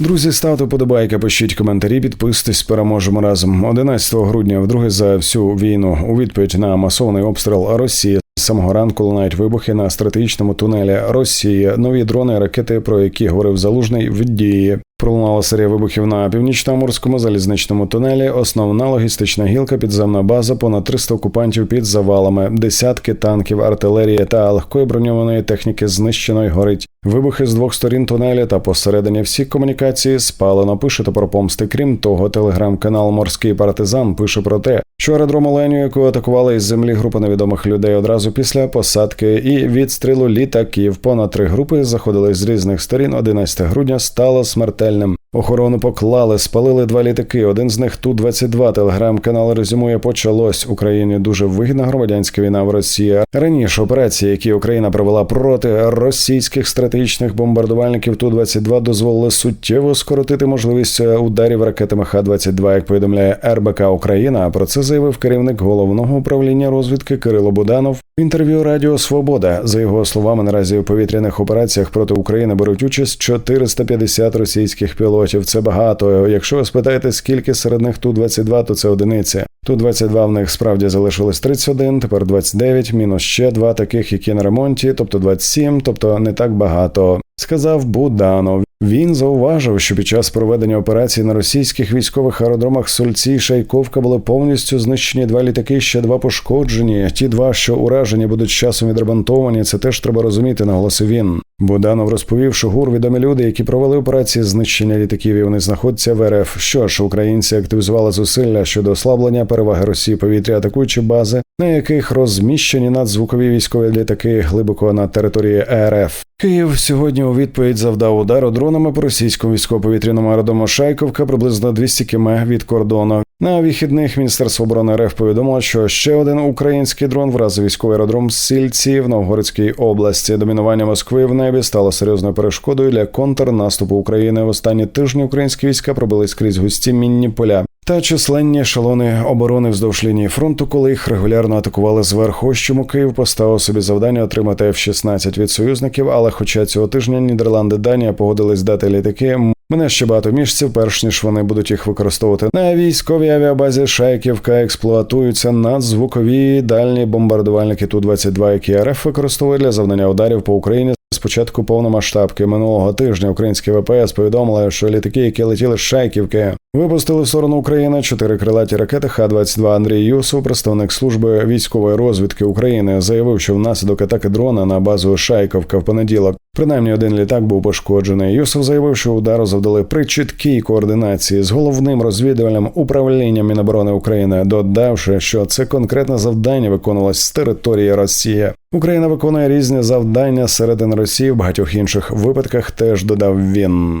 Друзі, ставте подобайки, пишіть коментарі, підписуйтесь, переможемо разом. 11 грудня, вдруге за всю війну, у відповідь на масований обстріл Росії. Самого ранку лунають вибухи на стратегічному тунелі Росії. Нові дрони, ракети, про які говорив залужний в дії. Пролунала серія вибухів на північно-амурському залізничному тунелі. Основна логістична гілка, підземна база, понад 300 окупантів під завалами, десятки танків, артилерії та легкої броньованої техніки знищено й горить. Вибухи з двох сторін тунелі та посередині всі комунікації спалено. Пише та про помсти. Крім того, телеграм-канал Морський партизан пише про те, що аеродром Оленю, яку атакували із землі група невідомих людей одразу після посадки і відстрілу літаків. Понад три групи заходили з різних сторін. 11 грудня стало смертельним. Охорону поклали, спалили два літаки. Один з них ту 22 Телеграм-канал резюмує почалось Україні дуже вигідна громадянська війна в Росії. Раніше операції, які Україна провела проти російських стратегічних бомбардувальників ту 22 дозволили суттєво скоротити можливість ударів ракетами Х-22, як повідомляє РБК Україна. Про це заявив керівник головного управління розвідки Кирило Буданов в інтерв'ю Радіо Свобода. За його словами, наразі у повітряних операціях проти України беруть участь 450 російських пілотів. Це багато. Якщо ви спитаєте, скільки серед них ту 22 то це одиниці. Ту 22 в них справді залишилось 31, тепер 29, мінус ще два таких, які на ремонті, тобто 27, тобто не так багато. Сказав Буданов. Він зауважив, що під час проведення операції на російських військових аеродромах Сольці і Шайковка були повністю знищені два літаки, ще два пошкоджені. Ті два, що уражені, будуть часом відремонтовані. Це теж треба розуміти, наголосив він. Буданов розповів, що гур відомі люди, які провели операції знищення літаків, і вони знаходяться в РФ. Що ж, українці активізували зусилля щодо ослаблення переваги Росії повітря, атакуючи бази, на яких розміщені надзвукові військові літаки глибоко на території РФ. Київ сьогодні у відповідь завдав удару дронами по російському військово-повітряному аеродрому Шайковка приблизно 200 км від кордону. На вихідних Міністерство оборони РФ повідомило, що ще один український дрон вразив військовий аеродром Сільці в Новгородській області. Домінування Москви в небі стало серйозною перешкодою для контрнаступу України. В останні тижні українські війська пробили скрізь густі мінні поля. Та численні ешелони оборони вздовж лінії фронту, коли їх регулярно атакували зверху. Чому Київ поставив собі завдання отримати F-16 від союзників, але хоча цього тижня Нідерланди Данія погодились дати літаки. Мене ще багато місяців, перш ніж вони будуть їх використовувати на військовій авіабазі Шайківка. Експлуатуються надзвукові дальні бомбардувальники Ту 22 які РФ використовує для завдання ударів по Україні. Спочатку повномасштабки минулого тижня українські ВПС повідомили, що літаки, які летіли з Шайківки, випустили в сторону України чотири крилаті ракети Х-22. Андрій Юсов, представник служби військової розвідки України, заявив, що внаслідок атаки дрона на базу Шайковка в понеділок принаймні один літак був пошкоджений. Юсов заявив, що удару завдали при чіткій координації з головним розвідувальним управлінням Міноборони України, додавши, що це конкретне завдання виконувалось з території Росії. Україна виконує різні завдання середин Росії в багатьох інших випадках. Теж додав він.